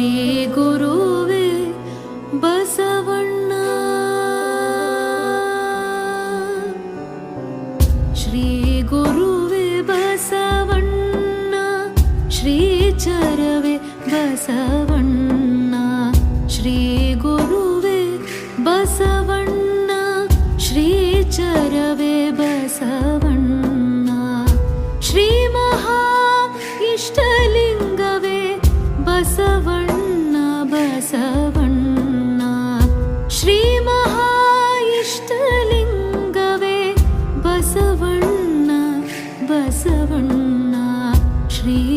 श्रीगुरुवे Basavanna. श्रीगुरुवे Basavanna. श्रीचरवे Basavanna. श्रीगुरुवे Basavanna. श्रीचरवे Basavanna Shri